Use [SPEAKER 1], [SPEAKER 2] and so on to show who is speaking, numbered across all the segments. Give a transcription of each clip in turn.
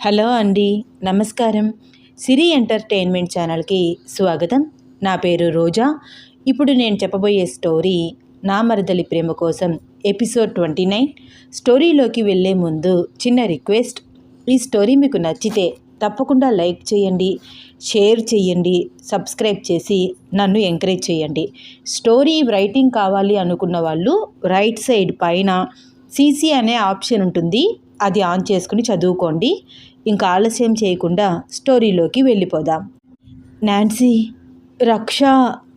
[SPEAKER 1] Hello అండి నమస్కారం. సిరి entertainment ఛానల్కి స్వాగతం. నా పేరు రోజా. ఇప్పుడు నేను చెప్పబోయే స్టోరీ నా మరదలి ప్రేమ కోసం ఎపిసోడ్ ట్వంటీ నైన్. స్టోరీలోకి వెళ్ళే ముందు చిన్న రిక్వెస్ట్. ఈ స్టోరీ మీకు నచ్చితే తప్పకుండా లైక్ చేయండి షేర్ చేయండి సబ్స్క్రైబ్ చేసి నన్ను ఎంకరేజ్ చేయండి. స్టోరీ రైటింగ్ కావాలి అనుకున్న వాళ్ళు రైట్ సైడ్ పైన సీసీ అనే ఆప్షన్ ఉంటుంది. అది ఆన్ చేసుకుని చదువుకోండి. ఇంకా ఆలస్యం చేయకుండా స్టోరీలోకి వెళ్ళిపోదాం. నాన్సీ రక్ష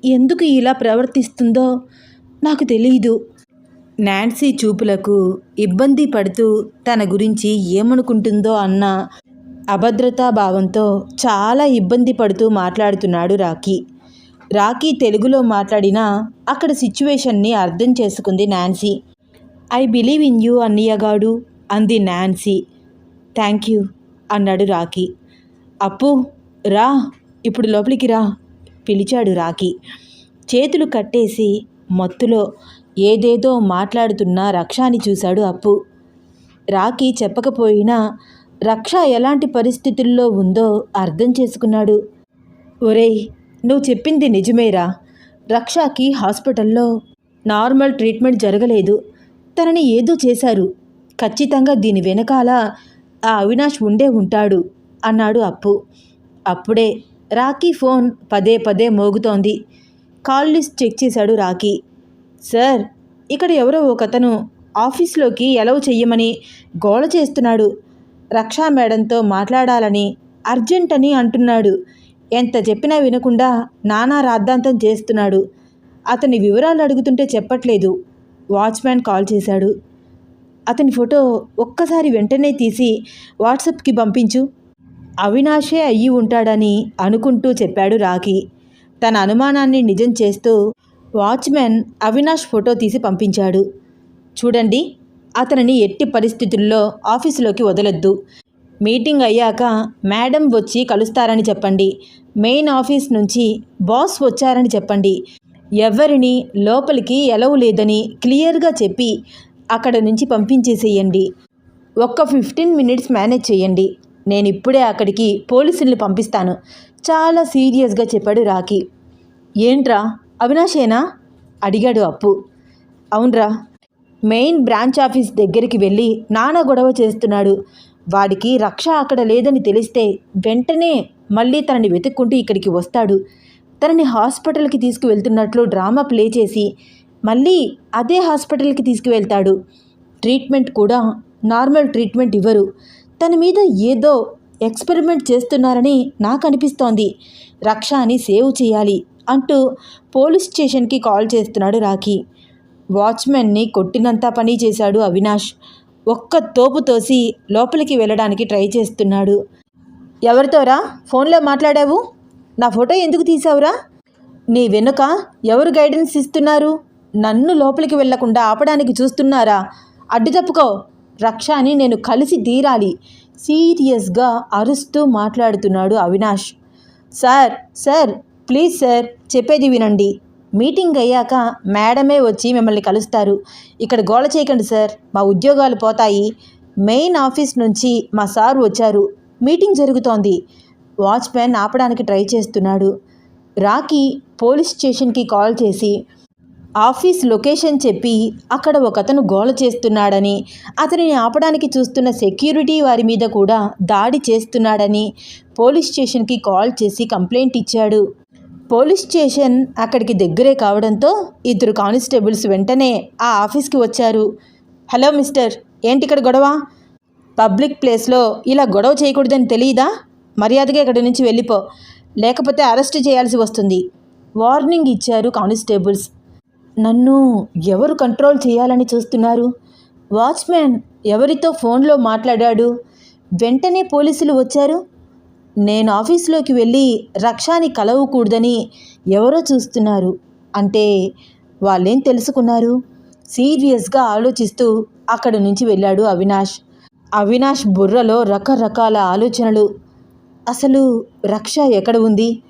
[SPEAKER 1] ఎందుకు ఇలా ప్రవర్తిస్తుందో నాకు తెలియదు నాన్సీ చూపులకు ఇబ్బంది పడుతూ తన గురించి ఏమనుకుంటుందో అన్న అభద్రతా భావంతో చాలా ఇబ్బంది పడుతూ మాట్లాడుతున్నాడు రాకీ రాకీ తెలుగులో మాట్లాడినా అక్కడ సిచ్యువేషన్ని అర్థం చేసుకుంది Nancy. I believe in you అన్నయ్యగాడు. అంది నాన్సీ. థ్యాంక్ యూ అన్నాడు రాకీ అప్పు రా ఇప్పుడు లోపలికి రా పిలిచాడు రాకీ చేతులు కట్టేసి మత్తులో ఏదేదో మాట్లాడుతున్న రక్షాని చూశాడు అప్పు. రాకీ చెప్పకపోయినా రక్ష ఎలాంటి పరిస్థితుల్లో ఉందో అర్థం చేసుకున్నాడు. ఒరేయ్ నువ్వు చెప్పింది నిజమేరా. రక్షకి హాస్పిటల్లో నార్మల్ ట్రీట్మెంట్ జరగలేదు. తనని ఏదో చేశారు. ఖచ్చితంగా దీని వెనకాల ఆ అవినాష్ ఉండే ఉంటాడు అన్నాడు అప్పు. అప్పుడే రాకీ ఫోన్ పదే పదే మోగుతోంది. కాల్ లిస్ట్ చెక్ చేశాడు రాకీ సార్ ఇక్కడ ఎవరో ఒకతను ఆఫీస్లోకి ఎలవ్ చెయ్యమని గోల చేస్తున్నాడు. రక్షా మేడంతో మాట్లాడాలని అర్జెంట్ అని అంటున్నాడు. ఎంత చెప్పినా వినకుండా నానా రాద్ధాంతం చేస్తున్నాడు. అతని వివరాలు అడుగుతుంటే చెప్పట్లేదు. వాచ్మ్యాన్ కాల్ చేశాడు. అతని ఫోటో ఒక్కసారి వెంటనే తీసి వాట్సాప్కి పంపించు. అవినాషే అయ్యి ఉంటాడని అనుకుంటూ చెప్పాడు రాఖీ. తన అనుమానాన్ని నిజం చేస్తూ వాచ్మెన్ అవినాష్ ఫోటో తీసి పంపించాడు. చూడండి అతనిని ఎట్టి పరిస్థితుల్లో ఆఫీసులోకి వదలొద్దు. మీటింగ్ అయ్యాక మేడం వచ్చి కలుస్తారని చెప్పండి. మెయిన్ ఆఫీస్ నుంచి బాస్ వచ్చారని చెప్పండి. ఎవరిని లోపలికి ఎలవు లేదని క్లియర్గా చెప్పి అక్కడ నుంచి పంపించేసేయండి. ఒక్క ఫిఫ్టీన్ మినిట్స్ మేనేజ్ చేయండి. నేను ఇప్పుడే అక్కడికి పోలీసుల్ని పంపిస్తాను. చాలా సీరియస్గా చెప్పాడు రాకీ ఏంట్రా? అవినాషేనా? అడిగాడు అప్పు. అవునరా. మెయిన్ బ్రాంచ్ ఆఫీస్ దగ్గరికి వెళ్ళి నాన్న గొడవ చేస్తున్నాడు. వాడికి రక్ష అక్కడ లేదని తెలిస్తే వెంటనే మళ్ళీ తనని వెతుక్కుంటూ ఇక్కడికి వస్తాడు. తనని హాస్పిటల్కి తీసుకువెళ్తున్నట్లు డ్రామా ప్లే చేసి మళ్ళీ అదే హాస్పిటల్కి తీసుకువెళ్తాడు. ట్రీట్మెంట్ కూడా నార్మల్ ట్రీట్మెంట్ ఇవ్వరు. తన మీద ఏదో ఎక్స్పెరిమెంట్ చేస్తున్నారని నాకు అనిపిస్తోంది రక్షాని సేవ్ చేయాలి అంటూ పోలీస్ స్టేషన్కి కాల్ చేస్తున్నాడు రాఖీ. వాచ్మెన్ని కొట్టినంత పని చేశాడు అవినాష్. ఒక్క తోపు తోసి లోపలికి వెళ్ళడానికి ట్రై చేస్తున్నాడు. ఎవరితోరా ఫోన్లో మాట్లాడావు? నా ఫోటో ఎందుకు తీసావురా నీ వెనుక ఎవరు గైడెన్స్ ఇస్తున్నారు? నన్ను లోపలికి వెళ్ళకుండా ఆపడానికి చూస్తున్నారా? అడ్డు తప్పుకో. రక్షాని నేను కలిసి తీరాలి. సీరియస్గా అరుస్తూ మాట్లాడుతున్నాడు Avinash. Sir sir please sir చెప్పేది వినండి. మీటింగ్ అయ్యాక మేడమే వచ్చి మిమ్మల్ని కలుస్తారు. ఇక్కడ గోల చేయకండి సార్ మా ఉద్యోగాలు పోతాయి. మెయిన్ ఆఫీస్ నుంచి మా సార్ వచ్చారు. మీటింగ్ జరుగుతోంది. వాచ్మెన్ ఆపడానికి ట్రై చేస్తున్నాడు. రాకీ పోలీస్ స్టేషన్కి కాల్ చేసి ఆఫీస్ లొకేషన్ చెప్పి అక్కడ ఒకతను గోల చేస్తున్నాడని అతనిని ఆపడానికి చూస్తున్న సెక్యూరిటీ వారి మీద కూడా దాడి చేస్తున్నాడని పోలీస్ స్టేషన్కి కాల్ చేసి కంప్లైంట్ ఇచ్చాడు. పోలీస్ స్టేషన్ అక్కడికి దగ్గరే కావడంతో ఇద్దరు కానిస్టేబుల్స్ వెంటనే ఆ ఆఫీస్కి వచ్చారు. హలో మిస్టర్ ఏంటి ఇక్కడ గొడవ? పబ్లిక్ ప్లేస్లో ఇలా గొడవ చేయకూడదని తెలియదా మర్యాదగా ఇక్కడి నుంచి వెళ్ళిపో లేకపోతే అరెస్ట్ చేయాల్సి వస్తుంది. వార్నింగ్ ఇచ్చారు కానిస్టేబుల్స్. నన్ను ఎవరు కంట్రోల్ చేయాలని చూస్తున్నారు? వాచ్మెన్ ఎవరితో ఫోన్లో మాట్లాడాడు? వెంటనే పోలీసులు వచ్చారు? నేను ఆఫీస్లోకి వెళ్ళి రక్షాని కలవకూడదని ఎవరో చూస్తున్నారు. అంటే వాళ్ళేం తెలుసుకున్నారు? సీరియస్గా ఆలోచిస్తూ అక్కడి నుంచి వెళ్ళాడు అవినాష్. అవినాష్ బుర్రలో రకరకాల ఆలోచనలు. అసలు రక్ష ఎక్కడ ఉంది?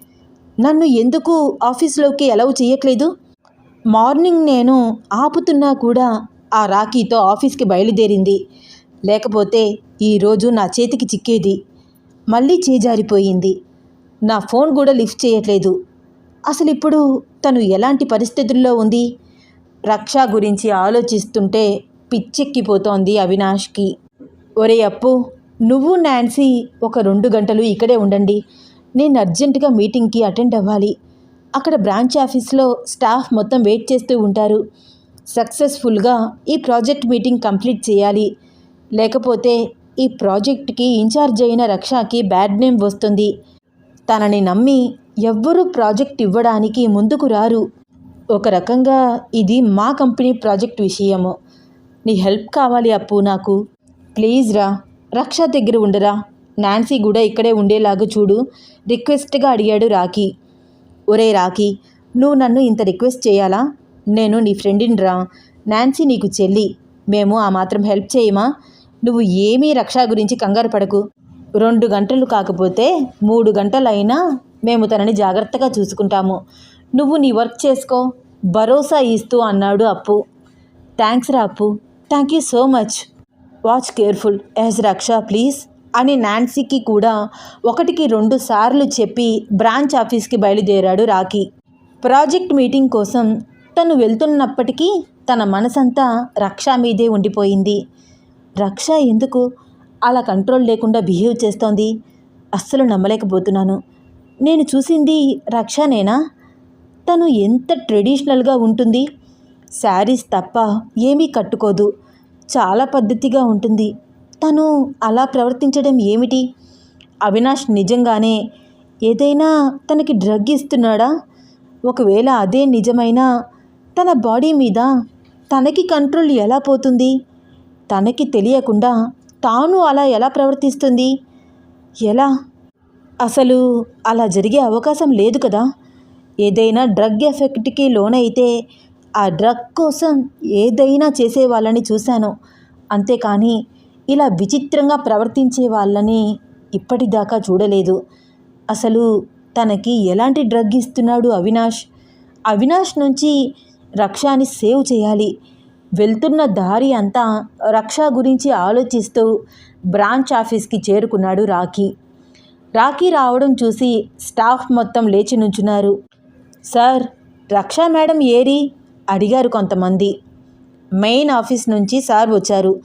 [SPEAKER 1] నన్ను ఎందుకు ఆఫీస్లోకి అలౌ చేయట్లేదు? మార్నింగ్ నేను ఆపుతున్నా కూడా ఆ రాఖీతో ఆఫీస్కి బయలుదేరింది. లేకపోతే ఈరోజు నా చేతికి చిక్కేది. మళ్ళీ చేజారిపోయింది. నా ఫోన్ కూడా లిఫ్ట్ చేయట్లేదు. అసలు ఇప్పుడు తను ఎలాంటి పరిస్థితుల్లో ఉంది? రక్ష గురించి ఆలోచిస్తుంటే పిచ్చెక్కిపోతోంది అవినాష్కి. ఒరే అప్పు నువ్వు నాన్సీ ఒక రెండు గంటలు ఇక్కడే ఉండండి. నేను అర్జెంటుగా మీటింగ్కి అటెండ్ అవ్వాలి. అక్కడ బ్రాంచ్ ఆఫీస్లో స్టాఫ్ మొత్తం వెయిట్ చేస్తూ ఉంటారు. సక్సెస్ఫుల్గా ఈ ప్రాజెక్ట్ మీటింగ్ కంప్లీట్ చేయాలి. లేకపోతే ఈ ప్రాజెక్ట్కి ఇన్ఛార్జ్ అయిన రక్షకి బ్యాడ్ నేమ్ వస్తుంది. తనని నమ్మి ఎవ్వరూ ప్రాజెక్ట్ ఇవ్వడానికి ముందుకు రారు. ఒక రకంగా ఇది మా కంపెనీ ప్రాజెక్ట్ విషయము. నీ హెల్ప్ కావాలి అప్పు నాకు. ప్లీజ్ రా రక్ష దగ్గర ఉండరా. నాన్సీ కూడా ఇక్కడే ఉండేలాగా చూడు రిక్వెస్ట్గా అడిగాడు రాకీ ఒరే రాఖీ నువ్వు నన్ను ఇంత రిక్వెస్ట్ చేయాలా? నేను నీ ఫ్రెండిని రా. నాన్సీ నీకు చెల్లి. మేము ఆ మాత్రం హెల్ప్ చేయమా? నువ్వు ఏమీ రక్ష గురించి కంగారు పడకు. రెండు గంటలు కాకపోతే మూడు గంటలైనా మేము తనని జాగ్రత్తగా చూసుకుంటాము. నువ్వు నీ వర్క్ చేసుకో. భరోసా ఇస్తూ అన్నాడు అప్పు. థ్యాంక్స్ రా Appu. Thank you so much. Watch careful. As Raksha please. అని నాన్సీకి కూడా ఒకటికి రెండు సార్లు చెప్పి బ్రాంచ్ ఆఫీస్కి బయలుదేరాడు రాకీ ప్రాజెక్ట్ మీటింగ్ కోసం తను వెళ్తున్నప్పటికీ తన మనసంతా రక్ష మీదే ఉండిపోయింది. రక్ష ఎందుకు? అలా కంట్రోల్ లేకుండా బిహేవ్ చేస్తోంది. అస్సలు నమ్మలేకపోతున్నాను. నేను చూసింది రక్షనేనా? తను ఎంత ట్రెడిషనల్గా ఉంటుంది. శారీస్ తప్ప ఏమీ కట్టుకోదు. చాలా పద్ధతిగా ఉంటుంది. తను అలా ప్రవర్తించడం ఏమిటి? అవినాష్ నిజంగానే ఏదైనా తనకి డ్రగ్ ఇస్తున్నాడా? ఒకవేళ అదే నిజమైనా తన బాడీ మీద తనకి కంట్రోల్ ఎలా పోతుంది? తనకి తెలియకుండా తాను అలా ఎలా ప్రవర్తిస్తుంది? ఎలా? అసలు అలా జరిగే అవకాశం లేదు కదా. ఏదైనా డ్రగ్ ఎఫెక్ట్కి లోనైతే ఆ డ్రగ్ కోసం ఏదైనా చేసే వాళ్ళని చూశాను. అంతేకాని ఇలా విచిత్రంగా ప్రవర్తించే వాళ్ళని ఇప్పటిదాకా చూడలేదు. అసలు తనకి ఎలాంటి డ్రగ్ ఇస్తున్నాడు అవినాష్? అవినాష్ నుంచి రక్షాని సేవ్ చేయాలి. వెళ్తున్న దారి అంతా రక్ష గురించి ఆలోచిస్తూ బ్రాంచ్ ఆఫీస్కి చేరుకున్నాడు రాకీ రాకీ రావడం చూసి స్టాఫ్ మొత్తం లేచి నుంచున్నారు. సార్ రక్షా మేడం ఏరి? అడిగారు కొంతమంది. మెయిన్ ఆఫీస్ నుంచి సార్ వచ్చారు.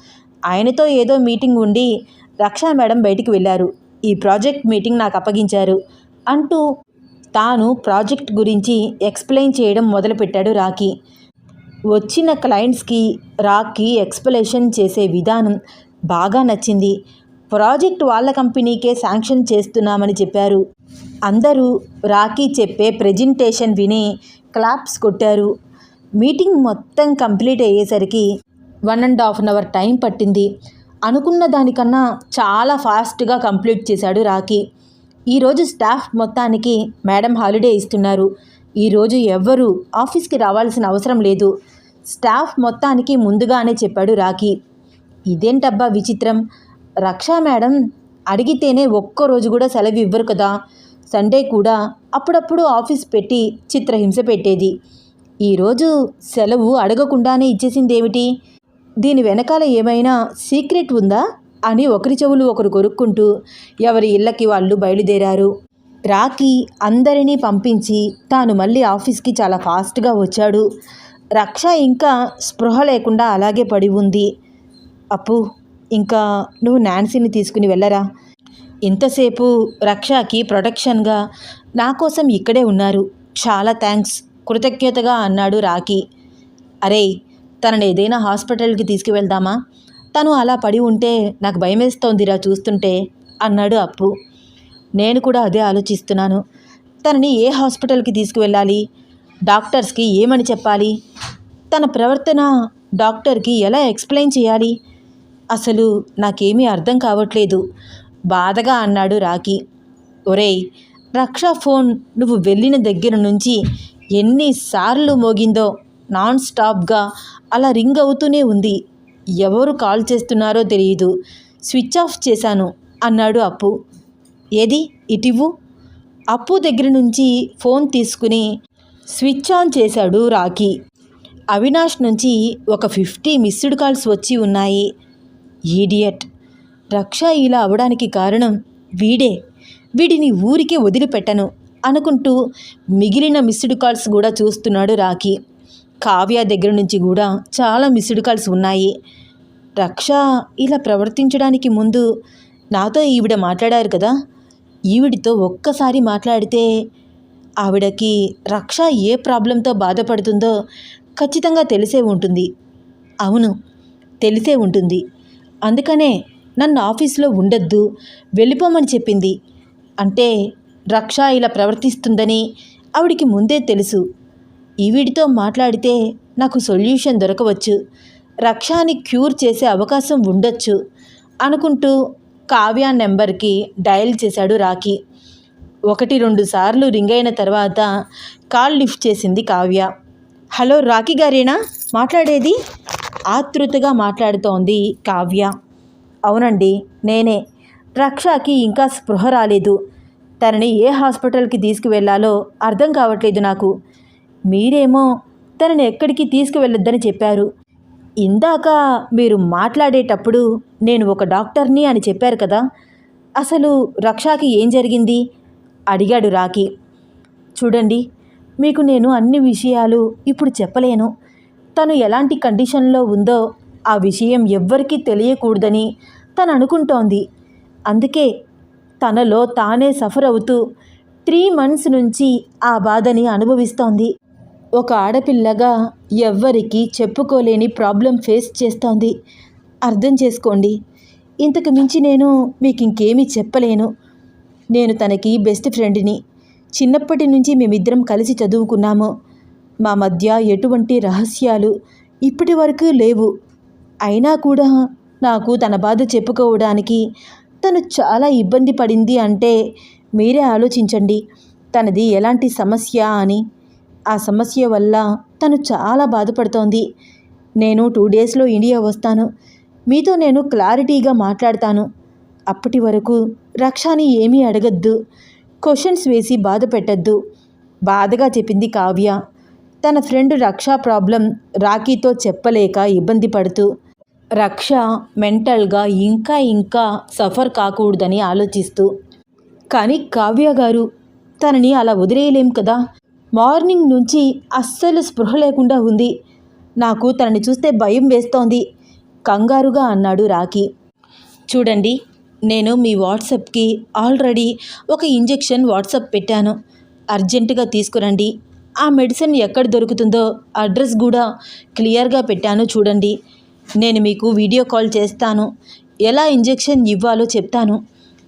[SPEAKER 1] ఆయనతో ఏదో మీటింగ్ ఉండి రక్షా మేడం బయటికి వెళ్ళారు. ఈ ప్రాజెక్ట్ మీటింగ్ నాకు అప్పగించారు అంటూ తాను ప్రాజెక్ట్ గురించి ఎక్స్ప్లెయిన్ చేయడం మొదలుపెట్టాడు రాకీ వచ్చిన క్లయింట్స్కి రాకీ ఎక్స్ప్లెనేషన్ చేసే విధానం బాగా నచ్చింది. ప్రాజెక్ట్ వాళ్ళ కంపెనీకే శాంక్షన్ చేస్తున్నామని చెప్పారు. అందరూ రాకీ చెప్పే ప్రెజెంటేషన్ విని క్లాప్స్ కొట్టారు. మీటింగ్ మొత్తం కంప్లీట్ అయ్యేసరికి one and half an hour time పట్టింది. అనుకున్న దానికన్నా చాలా ఫాస్ట్గా కంప్లీట్ చేశాడు రాకీ ఈరోజు స్టాఫ్ మొత్తానికి మేడం హాలిడే ఇస్తున్నారు. ఈరోజు ఎవ్వరూ ఆఫీస్కి రావాల్సిన అవసరం లేదు. స్టాఫ్ మొత్తానికి ముందుగానే చెప్పాడు రాకీ ఇదేంటబ్బా విచిత్రం? రక్షా మేడం అడిగితేనే ఒక్కరోజు కూడా సెలవు ఇవ్వరు కదా. సండే కూడా అప్పుడప్పుడు ఆఫీస్ పెట్టి చిత్రహింస పెట్టేది. ఈరోజు సెలవు అడగకుండానే ఇచ్చేసిందేమిటి? దీని వెనకాల ఏమైనా సీక్రెట్ ఉందా? అని ఒకరి చెవులు ఒకరు కొరుక్కుంటూ ఎవరి ఇళ్ళకి వాళ్ళు బయలుదేరారు. రాకీ అందరినీ పంపించి తాను మళ్ళీ ఆఫీస్కి చాలా ఫాస్ట్గా వచ్చాడు. రక్ష ఇంకా స్పృహ లేకుండా అలాగే పడి ఉంది. అప్పు ఇంకా నువ్వు నాన్సీని తీసుకుని వెళ్ళరా? ఇంతసేపు రక్షకి ప్రొటెక్షన్గా నా కోసం ఇక్కడే ఉన్నారు. చాలా థ్యాంక్స్ కృతజ్ఞతగా అన్నాడు రాకీ అరే తనని ఏదైనా హాస్పిటల్కి తీసుకువెళ్దామా? తను అలా పడి ఉంటే నాకు భయమేస్తోందిరా చూస్తుంటే అన్నాడు అప్పు. నేను కూడా అదే ఆలోచిస్తున్నాను. తనని ఏ హాస్పిటల్కి తీసుకువెళ్ళాలి? డాక్టర్స్కి ఏమని చెప్పాలి? తన ప్రవర్తన డాక్టర్కి ఎలా ఎక్స్ప్లెయిన్ చేయాలి? అసలు నాకేమీ అర్థం కావట్లేదు. బాధగా అన్నాడు రాకీ ఒరేయ్ రక్షా ఫోన్ నువ్వు వెళ్ళిన దగ్గర నుంచి ఎన్నిసార్లు మోగిందో నాన్ స్టాప్గా అలా రింగ్ అవుతూనే ఉంది. ఎవరు కాల్ చేస్తున్నారో తెలియదు స్విచ్ ఆఫ్ చేశాను అన్నాడు అప్పు. ఏది? ఇటివ్వు? అప్పు దగ్గర నుంచి ఫోన్ తీసుకుని స్విచ్ ఆన్ చేశాడు రాకీ అవినాష్ నుంచి ఒక ఫిఫ్టీ మిస్డ్ కాల్స్ వచ్చి ఉన్నాయి. ఈడియట్! రక్ష ఇలా అవడానికి కారణం వీడే. వీడిని ఊరికే వదిలిపెట్టను అనుకుంటూ మిగిలిన మిస్డ్ కాల్స్ కూడా చూస్తున్నాడు రాఖీ. కావ్య దగ్గర నుంచి కూడా చాలా మిస్డ్ కాల్స్ ఉన్నాయి. రక్ష ఇలా ప్రవర్తించడానికి ముందు నాతో ఈవిడ మాట్లాడారు కదా? ఈవిడితో ఒక్కసారి మాట్లాడితే ఆవిడకి రక్ష ఏ ప్రాబ్లంతో బాధపడుతుందో ఖచ్చితంగా తెలిసే ఉంటుంది. అవును తెలిసే ఉంటుంది. అందుకనే నన్ను ఆఫీస్లో ఉండొద్దు వెళ్ళిపోమని చెప్పింది. అంటే రక్ష ఇలా ప్రవర్తిస్తుందని ఆవిడికి ముందే తెలుసు. ఈవిడితో మాట్లాడితే నాకు సొల్యూషన్ దొరకవచ్చు. రక్షాని క్యూర్ చేసే అవకాశం ఉండొచ్చు అనుకుంటూ కావ్య నెంబర్కి డయల్ చేశాడు రాఖీ. ఒకటి రెండు సార్లు రింగ్ అయిన తర్వాత కాల్ లిఫ్ట్ చేసింది కావ్య. హలో రాఖీ గారేనా? మాట్లాడేది? ఆతృతగా మాట్లాడుతోంది కావ్య. అవునండి నేనే. రక్షకి ఇంకా స్పృహ రాలేదు. తనని ఏ హాస్పిటల్కి తీసుకువెళ్ళాలో అర్థం కావట్లేదు నాకు. మీరేమో తనని ఎక్కడికి తీసుకువెళ్ళొద్దని చెప్పారు. ఇందాక మీరు మాట్లాడేటప్పుడు నేను ఒక డాక్టర్ని అని చెప్పారు కదా అసలు రక్షాకి ఏం జరిగింది? అడిగాడు రాఖీ. చూడండి మీకు నేను అన్ని విషయాలు ఇప్పుడు చెప్పలేను. తను ఎలాంటి కండిషన్లో ఉందో ఆ విషయం ఎవ్వరికీ తెలియకూడదని తను అనుకుంటోంది. అందుకే తనలో తానే సఫర్ అవుతూ త్రీ మంత్స్ నుంచి ఆ బాధని అనుభవిస్తోంది. ఒక ఆడపిల్లగా ఎవ్వరికీ చెప్పుకోలేని ప్రాబ్లం ఫేస్ చేస్తోంది. అర్థం చేసుకోండి. ఇంతకు మించి నేను మీకు ఇంకేమీ చెప్పలేను. నేను తనకి బెస్ట్ ఫ్రెండ్ని. చిన్నప్పటి నుంచి మేమిద్దరం కలిసి చదువుకున్నాము. మా మధ్య ఎటువంటి రహస్యాలు ఇప్పటి వరకు లేవు. అయినా కూడా నాకు తన బాధ చెప్పుకోవడానికి తను చాలా ఇబ్బంది పడింది అంటే మీరే ఆలోచించండి. తనది ఎలాంటి సమస్య అని ఆ సమస్య వల్ల తను చాలా బాధపడుతోంది. నేను టూ డేస్లో ఇండియా వస్తాను. మీతో నేను క్లారిటీగా మాట్లాడతాను. అప్పటి వరకు రక్షాని ఏమీ అడగద్దు. క్వశ్చన్స్ వేసి బాధ పెట్టద్దు. బాధగా చెప్పింది కావ్య. తన ఫ్రెండ్ రక్ష ప్రాబ్లం రాఖీతో చెప్పలేక ఇబ్బంది పడుతూ రక్ష మెంటల్గా ఇంకా ఇంకా సఫర్ కాకూడదని ఆలోచిస్తూ కానీ కావ్య గారు తనని అలా వదిలేయలేం కదా? మార్నింగ్ నుంచి అస్సలు స్పృహ లేకుండా ఉంది. నాకు తనని చూస్తే భయం వేస్తోంది. కంగారుగా అన్నాడు రాఖీ. చూడండి నేను మీ వాట్సాప్కి ఆల్రెడీ ఒక ఇంజెక్షన్ వాట్సాప్ పెట్టాను. అర్జెంటుగా తీసుకురండి. ఆ మెడిసిన్ ఎక్కడ దొరుకుతుందో అడ్రస్ కూడా క్లియర్గా పెట్టాను చూడండి. నేను మీకు వీడియో కాల్ చేస్తాను. ఎలా ఇంజెక్షన్ ఇవ్వాలో చెప్తాను.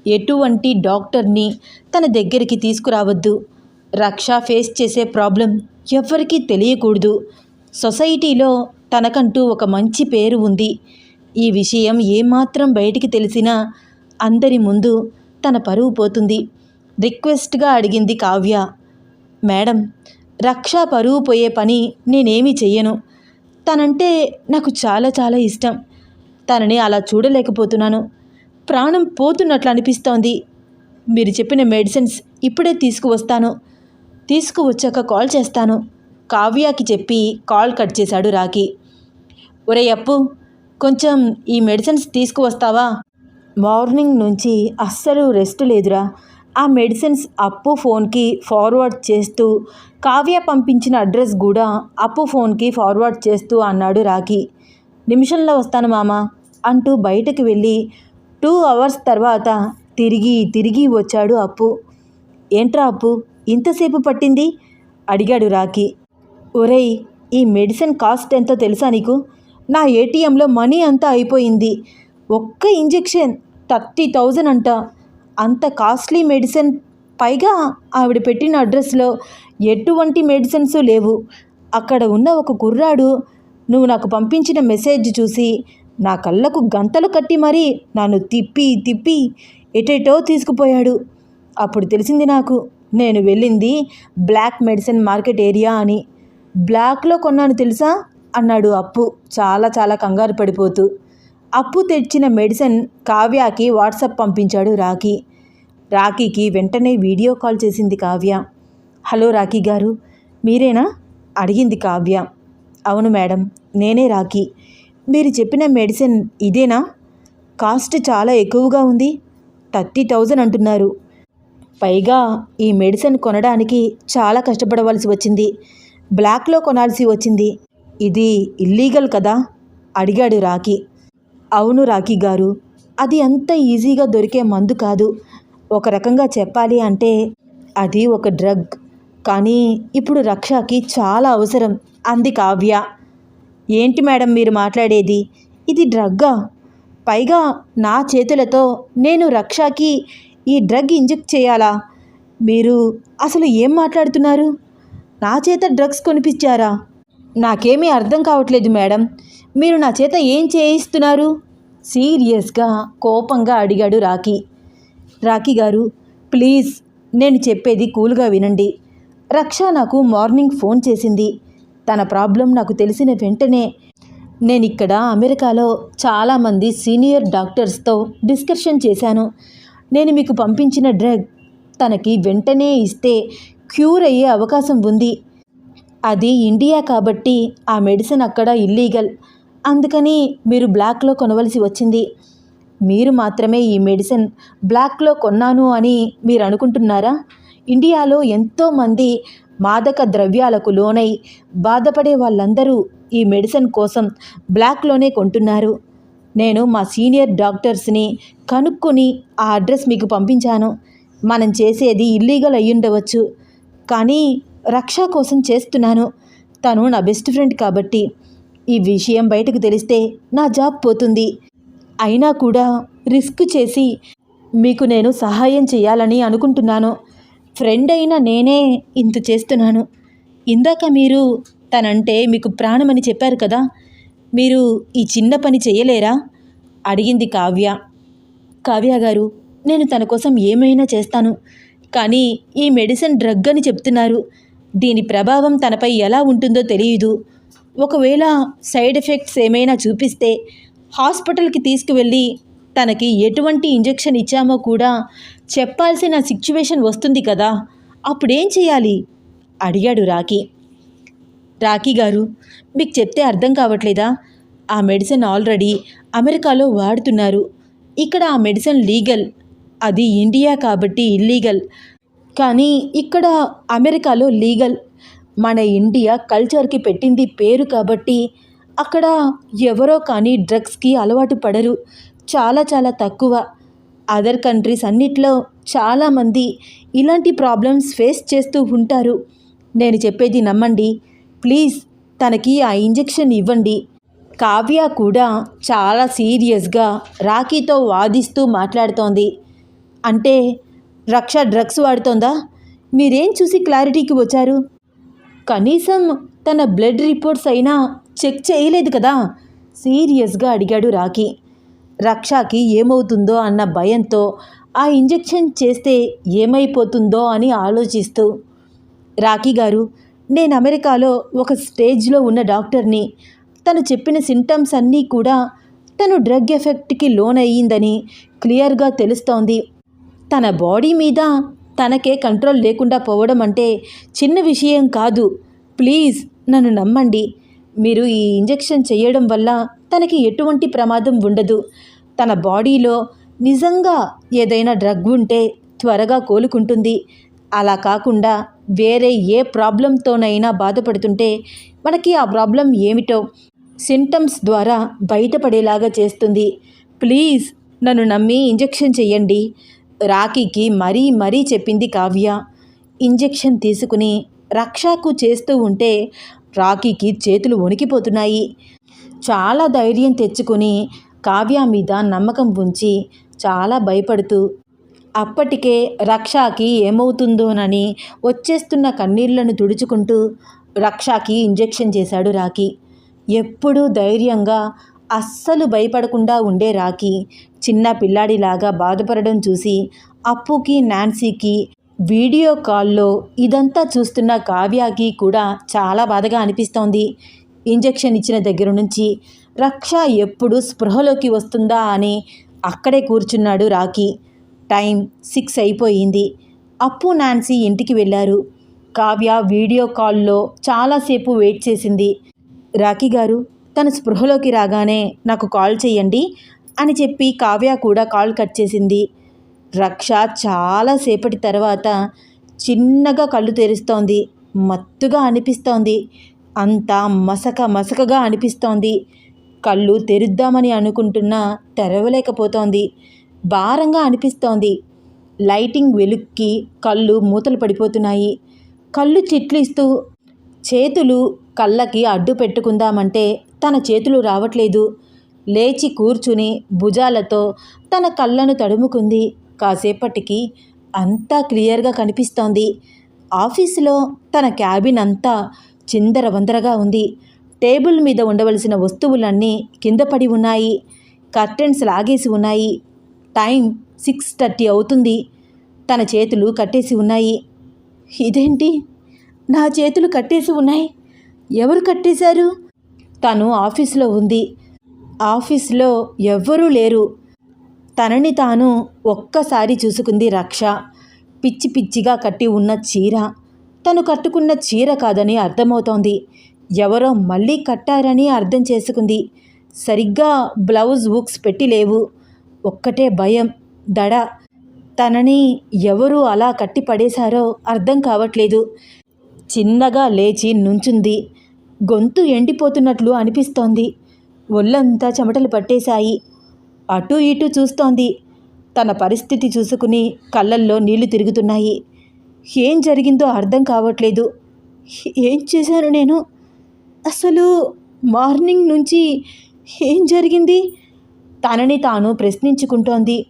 [SPEAKER 1] ఎటువంటి డాక్టర్ని తన దగ్గరికి తీసుకురావద్దు. రక్ష ఫేస్ చేసే ప్రాబ్లం ఎవ్వరికీ తెలియకూడదు. సొసైటీలో తనకంటూ ఒక మంచి పేరు ఉంది. ఈ విషయం ఏమాత్రం బయటికి తెలిసినా అందరి ముందు తన పరువు పోతుంది. రిక్వెస్ట్గా అడిగింది కావ్య. మేడం రక్ష పరువు పోయే పని నేనేమీ చెయ్యను. తనంటే నాకు చాలా చాలా ఇష్టం. తనని అలా చూడలేకపోతున్నాను. ప్రాణం పోతున్నట్లు అనిపిస్తోంది. మీరు చెప్పిన మెడిసిన్స్ ఇప్పుడే తీసుకువస్తాను. తీసుకువచ్చాక కాల్ చేస్తాను. కావ్యాకి చెప్పి కాల్ కట్ చేశాడు రాకి ఒరే అప్పు కొంచెం ఈ మెడిసిన్స్ తీసుకువస్తావా? మార్నింగ్ నుంచి అస్సలు రెస్ట్ లేదురా. ఆ మెడిసిన్స్ అప్పు ఫోన్కి ఫార్వర్డ్ చేస్తూ కావ్య పంపించిన అడ్రస్ కూడా అప్పు ఫోన్కి ఫార్వర్డ్ చేస్తూ అన్నాడు రాఖి. నిమిషంలో వస్తాను మామ అంటూ బయటకు వెళ్ళి టూ అవర్స్ తర్వాత తిరిగి తిరిగి వచ్చాడు అప్పు. ఏంట్రా అప్పు? ఇంతసేపు పట్టింది? అడిగాడు రాఖీ. ఒరేయ్ ఈ మెడిసిన్ కాస్ట్ ఎంతో తెలుసా నీకు? నా ఏటీఎంలో మనీ అంతా అయిపోయింది. ఒక్క ఇంజెక్షన్ థర్టీ థౌజండ్ అంట. అంత కాస్ట్లీ మెడిసిన్. పైగా ఆవిడ పెట్టిన అడ్రస్లో ఎటువంటి మెడిసిన్స్ లేవు. అక్కడ ఉన్న ఒక కుర్రాడు నువ్వు నాకు పంపించిన మెసేజ్ చూసి నా కళ్ళకు గంతలు కట్టి మరీ నన్ను తిప్పి తిప్పి ఎటెటో తీసుకుపోయాడు. అప్పుడు తెలిసింది నాకు నేను వెళ్ళింది బ్లాక్ మెడిసిన్ మార్కెట్ ఏరియా అని. బ్లాక్లో కొన్నాను తెలుసా? అన్నాడు అప్పు. చాలా చాలా కంగారు పడిపోతూ. అప్పు తెచ్చిన మెడిసిన్ కావ్యకి వాట్సాప్ పంపించాడు రాఖీ. రాఖీకి వెంటనే వీడియో కాల్ చేసింది కావ్య. హలో రాఖీ గారు మీరేనా? అడిగింది కావ్య. అవును మేడం నేనే రాఖీ. మీరు చెప్పిన మెడిసిన్ ఇదేనా? కాస్ట్ చాలా ఎక్కువగా ఉంది. థర్టీ థౌజండ్ అంటున్నారు. పైగా ఈ మెడిసిన్ కొనడానికి చాలా కష్టపడవలసి వచ్చింది. బ్లాక్లో కొనాల్సి వచ్చింది. ఇది ఇల్లీగల్ కదా? అడిగాడు రాకీ అవును రాకీ గారు. అది అంత ఈజీగా దొరికే మందు కాదు. ఒక రకంగా చెప్పాలి అంటే అది ఒక డ్రగ్. కానీ ఇప్పుడు రక్షకి చాలా అవసరం. అంది కావ్య. ఏంటి మేడం మీరు మాట్లాడేది? ఇది డ్రగ్గా? పైగా నా చేతులతో నేను రక్షకి ఈ డ్రగ్ ఇంజెక్ట్ చేయాలా? మీరు అసలు ఏం మాట్లాడుతున్నారు? నా చేత డ్రగ్స్ కొనిపించారా? నాకేమీ అర్థం కావట్లేదు మేడం. మీరు నా చేత ఏం చేయిస్తున్నారు? సీరియస్గా కోపంగా అడిగాడు రాకీ రాకీ గారు ప్లీజ్ నేను చెప్పేది కూల్గా వినండి. రక్ష నాకు మార్నింగ్ ఫోన్ చేసింది. తన ప్రాబ్లం నాకు తెలిసిన వెంటనే నేను ఇక్కడ అమెరికాలో చాలామంది సీనియర్ డాక్టర్స్తో డిస్కషన్ చేశాను. నేను మీకు పంపించిన డ్రగ్ తనకి వెంటనే ఇస్తే క్యూర్ అయ్యే అవకాశం ఉంది. అది ఇండియా కాబట్టి ఆ మెడిసిన్ అక్కడ ఇల్లీగల్. అందుకని మీరు బ్లాక్లో కొనవలసి వచ్చింది. మీరు మాత్రమే ఈ మెడిసిన్ బ్లాక్లో కొన్నాను అని మీరు అనుకుంటున్నారా? ఇండియాలో ఎంతోమంది మాదక ద్రవ్యాలకు లోనై బాధపడే వాళ్ళందరూ ఈ మెడిసిన్ కోసం బ్లాక్లోనే కొంటున్నారు. నేను మా సీనియర్ డాక్టర్స్ని కనుక్కొని ఆ అడ్రస్ మీకు పంపించాను. మనం చేసేది ఇల్లీగల్ అయ్యుండవచ్చు కానీ రక్ష కోసం చేస్తున్నాను. తను నా బెస్ట్ ఫ్రెండ్ కాబట్టి ఈ విషయం బయటకు తెలిస్తే నా జాబ్ పోతుంది. అయినా కూడా రిస్క్ చేసి మీకు నేను సహాయం చేయాలని అనుకుంటున్నాను. ఫ్రెండ్ అయిన నేనే ఇంత చేస్తున్నాను. ఇందాక మీరు తనంటే మీకు ప్రాణమని చెప్పారు కదా మీరు ఈ చిన్న పని చేయలేరా? అడిగింది కావ్య. కావ్య గారు నేను తన కోసం ఏమైనా చేస్తాను కానీ ఈ మెడిసిన్ డ్రగ్ అని చెప్తున్నారు. దీని ప్రభావం తనపై ఎలా ఉంటుందో తెలియదు. ఒకవేళ సైడ్ ఎఫెక్ట్స్ ఏమైనా చూపిస్తే హాస్పిటల్కి తీసుకువెళ్ళి తనకి ఎటువంటి ఇంజెక్షన్ ఇచ్చామో కూడా చెప్పాల్సిన సిచ్యువేషన్ వస్తుంది కదా అప్పుడేం చేయాలి? అడిగాడు రాకీ రాకీ గారు మీకు చెప్తే అర్థం కావట్లేదా? ఆ మెడిసిన్ ఆల్రెడీ అమెరికాలో వాడుతున్నారు. ఇక్కడ ఆ మెడిసిన్ లీగల్. అది ఇండియా కాబట్టి ఇల్లీగల్. కానీ ఇక్కడ అమెరికాలో లీగల్. మన ఇండియా కల్చర్కి పెట్టింది పేరు కాబట్టి అక్కడ ఎవరో కానీ డ్రగ్స్కి అలవాటు పడరు. చాలా చాలా తక్కువ. అదర్ కంట్రీస్ అన్నిట్లో చాలామంది ఇలాంటి ప్రాబ్లమ్స్ ఫేస్ చేస్తూ ఉంటారు. నేను చెప్పేది నమ్మండి. ప్లీజ్ తనకి ఆ ఇంజెక్షన్ ఇవ్వండి. కావ్య కూడా చాలా సీరియస్గా రాఖీతో వాదిస్తూ మాట్లాడుతోంది. అంటే రక్ష డ్రగ్స్ వాడుతోందా? మీరేం చూసి క్లారిటీకి వచ్చారు? కనీసం తన బ్లడ్ రిపోర్ట్స్ అయినా చెక్ చేయలేదు కదా? సీరియస్గా అడిగాడు రాఖీ. రక్షకి ఏమవుతుందో అన్న భయంతో ఆ ఇంజెక్షన్ చేస్తే ఏమైపోతుందో అని ఆలోచిస్తూ రాఖీ గారు నేను అమెరికాలో ఒక స్టేజ్లో ఉన్న డాక్టర్ని. తను చెప్పిన సింటమ్స్ అన్నీ కూడా తను డ్రగ్ ఎఫెక్ట్కి లోన్ అయ్యిందని క్లియర్గా తెలుస్తోంది. తన బాడీ మీద తనకే కంట్రోల్ లేకుండా పోవడం అంటే చిన్న విషయం కాదు. ప్లీజ్ నన్ను నమ్మండి. మీరు ఈ ఇంజెక్షన్ చేయడం వల్ల తనకి ఎటువంటి ప్రమాదం ఉండదు. తన బాడీలో నిజంగా ఏదైనా డ్రగ్ ఉంటే త్వరగా కోలుకుంటుంది. అలా కాకుండా వేరే ఏ ప్రాబ్లంతోనైనా బాధపడుతుంటే మనకి ఆ ప్రాబ్లం ఏమిటో సింటమ్స్ ద్వారా బయటపడేలాగా చేస్తుంది. ప్లీజ్ నన్ను నమ్మి ఇంజెక్షన్ చెయ్యండి. రాఖీకి మరీ మరీ చెప్పింది కావ్య. ఇంజెక్షన్ తీసుకుని రక్షకు చేస్తూ ఉంటే రాఖీకి చేతులు వణికిపోతున్నాయి. చాలా ధైర్యం తెచ్చుకుని కావ్య మీద నమ్మకం ఉంచి చాలా భయపడుతూ అప్పటికే రక్షాకి ఏమవుతుందోనని వచ్చేస్తున్న కన్నీళ్ళను తుడుచుకుంటూ రక్షాకి ఇంజెక్షన్ చేశాడు రాఖీ. ఎప్పుడూ ధైర్యంగా అస్సలు భయపడకుండా ఉండే రాఖీ చిన్న పిల్లాడిలాగా బాధపడడం చూసి అప్పుకి నాన్సీకి వీడియో కాల్లో ఇదంతా చూస్తున్న కావ్యాకి కూడా చాలా బాధగా అనిపిస్తోంది. ఇంజెక్షన్ ఇచ్చిన దగ్గర నుంచి రక్ష ఎప్పుడు స్పృహలోకి వస్తుందా అని అక్కడే కూర్చున్నాడు రాఖీ. టైం సిక్స్ అయిపోయింది. అప్పు నాన్సీ ఇంటికి వెళ్ళారు. కావ్య వీడియో కాల్లో చాలాసేపు వెయిట్ చేసింది. రాఖీ గారు తన స్పృహలోకి రాగానే నాకు కాల్ చేయండి అని చెప్పి కావ్య కూడా కాల్ కట్ చేసింది. రక్ష చాలాసేపటి తర్వాత చిన్నగా కళ్ళు తెరుస్తోంది. మత్తుగా అనిపిస్తోంది. అంతా మసక మసకగా అనిపిస్తోంది. కళ్ళు తెరుద్దామని అనుకుంటున్నా తెరవలేకపోతోంది. భారంగా అనిపిస్తోంది. లైటింగ్ వెలుక్కి కళ్ళు మూతలు పడిపోతున్నాయి. కళ్ళు చిట్లిస్తూ చేతులు కళ్ళకి అడ్డు పెట్టుకుందామంటే తన చేతులు రావట్లేదు. లేచి కూర్చుని భుజాలతో తన కళ్ళను తడుముకుంది. కాసేపటికి అంతా క్లియర్గా కనిపిస్తోంది. ఆఫీసులో తన క్యాబిన్ అంతా చిందరవందరగా ఉంది. టేబుల్ మీద ఉండవలసిన వస్తువులన్నీ కింద పడి ఉన్నాయి. కర్టెన్స్ లాగేసి ఉన్నాయి. టైం సిక్స్ థర్టీ అవుతుంది. తన చేతులు కట్టేసి ఉన్నాయి. ఇదేంటి? నా చేతులు కట్టేసి ఉన్నాయి. ఎవరు కట్టేశారు? తను ఆఫీస్లో ఉంది. ఆఫీస్లో ఎవ్వరూ లేరు. తనని తాను ఒక్కసారి చూసుకుంది రక్ష. పిచ్చి పిచ్చిగా కట్టి ఉన్న చీర. తను కట్టుకున్న చీర కాదని అర్థమవుతోంది. ఎవరో మళ్ళీ కట్టారని అర్థం చేసుకుంది. సరిగ్గా బ్లౌజ్ బుక్స్ పెట్టి లేవు. ఒక్కటే భయం దడ. తనని ఎవరు అలా కట్టి పడేశారో అర్థం కావట్లేదు. చిన్నగా లేచి నుంచుంది. గొంతు ఎండిపోతున్నట్లు అనిపిస్తోంది. ఒళ్ళంతా చెమటలు పట్టేశాయి. అటు ఇటు చూస్తోంది. తన పరిస్థితి చూసుకుని కళ్ళల్లో నీళ్ళు తిరుగుతున్నాయి. ఏం జరిగిందో అర్థం కావట్లేదు. ఏం చేశాను నేను? అసలు మార్నింగ్ నుంచి ఏం జరిగింది? తనని తాను ప్రశ్నించుకుంటోంది.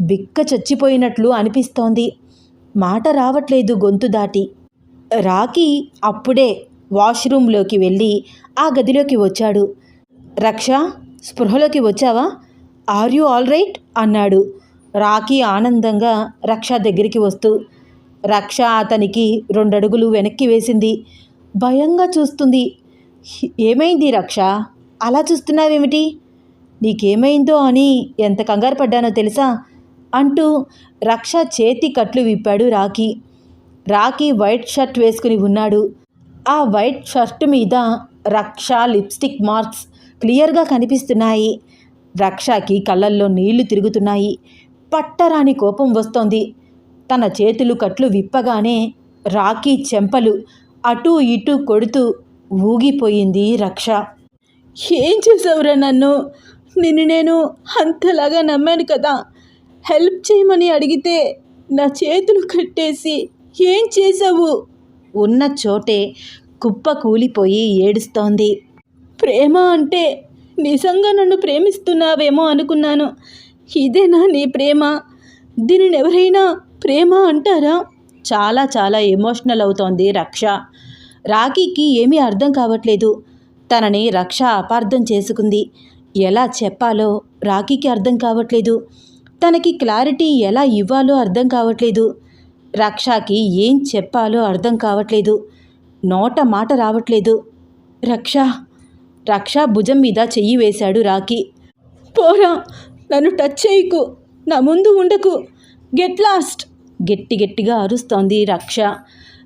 [SPEAKER 1] బిక్క చచ్చిపోయినట్లు అనిపిస్తోంది. మాట రావట్లేదు గొంతు దాటి. రాకీ అప్పుడే వాష్రూమ్లోకి వెళ్ళి ఆ గదిలోకి వచ్చాడు. రక్ష స్పృహలోకి వచ్చావా? Are you all right? అన్నాడు. రాకీ ఆనందంగా రక్ష దగ్గరికి వస్తూ. రక్ష అతనికి రెండడుగులు వెనక్కి వేసింది. భయంగా చూస్తుంది. ఏమైంది రక్ష? అలా చూస్తున్నావేమిటి? నీకేమైందో అని ఎంత కంగారు పడ్డానో తెలుసా? అంటూ రక్ష చేతి కట్లు విప్పాడు రాకీ రాకీ వైట్ షర్ట్ వేసుకుని ఉన్నాడు. ఆ వైట్ షర్ట్ మీద రక్ష లిప్స్టిక్ మార్క్స్ క్లియర్గా కనిపిస్తున్నాయి. రక్షకి కళ్ళల్లో నీళ్ళు తిరుగుతున్నాయి. పట్టరాని కోపం వస్తోంది. తన చేతులు కట్లు విప్పగానే రాకీ చెంపలు అటూ ఇటూ కొడుతూ ఊగిపోయింది రక్ష. ఏం చేసావురా నన్ను? నిన్ను నేను అంతలాగా నమ్మాను కదా. హెల్ప్ చేయమని అడిగితే నా చేతులు కట్టేసి ఏం చేసావు ఉన్న చోటే కుప్ప కూలిపోయి ఏడుస్తోంది. ప్రేమ అంటే నిజంగా నన్ను ప్రేమిస్తున్నావేమో అనుకున్నాను. ఇదేనా నీ ప్రేమ? దీనిని ఎవరైనా ప్రేమ అంటారా? చాలా చాలా ఎమోషనల్ అవుతోంది రక్ష. రాఖీకి ఏమీ అర్థం కావట్లేదు. తనని రక్ష అపార్థం చేసుకుంది. ఎలా చెప్పాలో రాఖీకి అర్థం కావట్లేదు. తనకి క్లారిటీ ఎలా ఇవ్వాలో అర్థం కావట్లేదు. రక్షకి ఏం చెప్పాలో అర్థం కావట్లేదు. నోట మాట రావట్లేదు. రక్ష రక్ష భుజం మీద చెయ్యి వేశాడు రాఖీ. పోరా నన్ను టచ్ చేయకు నా ముందు ఉండకు. Get lost. గట్టి గట్టిగా అరుస్తోంది రక్ష.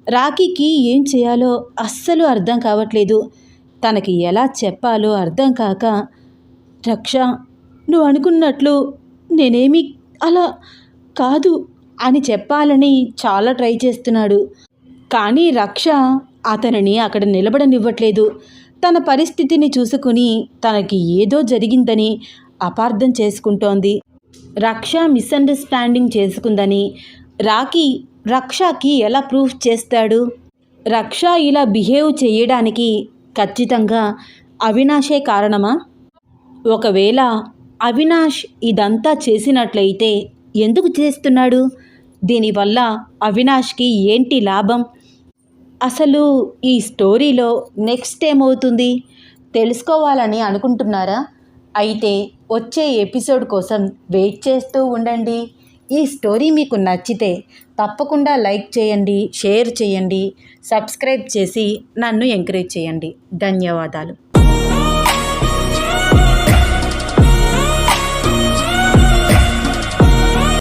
[SPEAKER 1] రాఖీకి ఏం చేయాలో అస్సలు అర్థం కావట్లేదు. తనకి ఎలా చెప్పాలో అర్థం కాక రక్ష నువ్వు అనుకున్నట్లు నేనేమి అలా కాదు అని చెప్పాలని చాలా ట్రై చేస్తున్నాడు. కానీ రక్ష అతనిని అక్కడ నిలబడనివ్వట్లేదు. తన పరిస్థితిని చూసుకుని తనకి ఏదో జరిగిందని అపార్థం చేసుకుంటోంది. రక్ష మిస్అండర్స్టాండింగ్ చేసుకుందని రాఖీ రక్షకి ఎలా ప్రూఫ్ చేస్తాడు? రక్ష ఇలా బిహేవ్ చేయడానికి ఖచ్చితంగా అవినాశే కారణమా? ఒకవేళ అవినాష్ ఇదంతా చేసినట్లయితే ఎందుకు చేస్తున్నాడు? దీనివల్ల అవినాష్కి ఏంటి లాభం? అసలు ఈ స్టోరీలో నెక్స్ట్ ఏమవుతుంది? తెలుసుకోవాలని అనుకుంటున్నారా? అయితే వచ్చే ఎపిసోడ్ కోసం వెయిట్ చేస్తూ ఉండండి. ఈ స్టోరీ మీకు నచ్చితే తప్పకుండా లైక్ చేయండి షేర్ చేయండి సబ్స్క్రైబ్ చేసి నన్ను ఎంకరేజ్ చేయండి. ధన్యవాదాలు.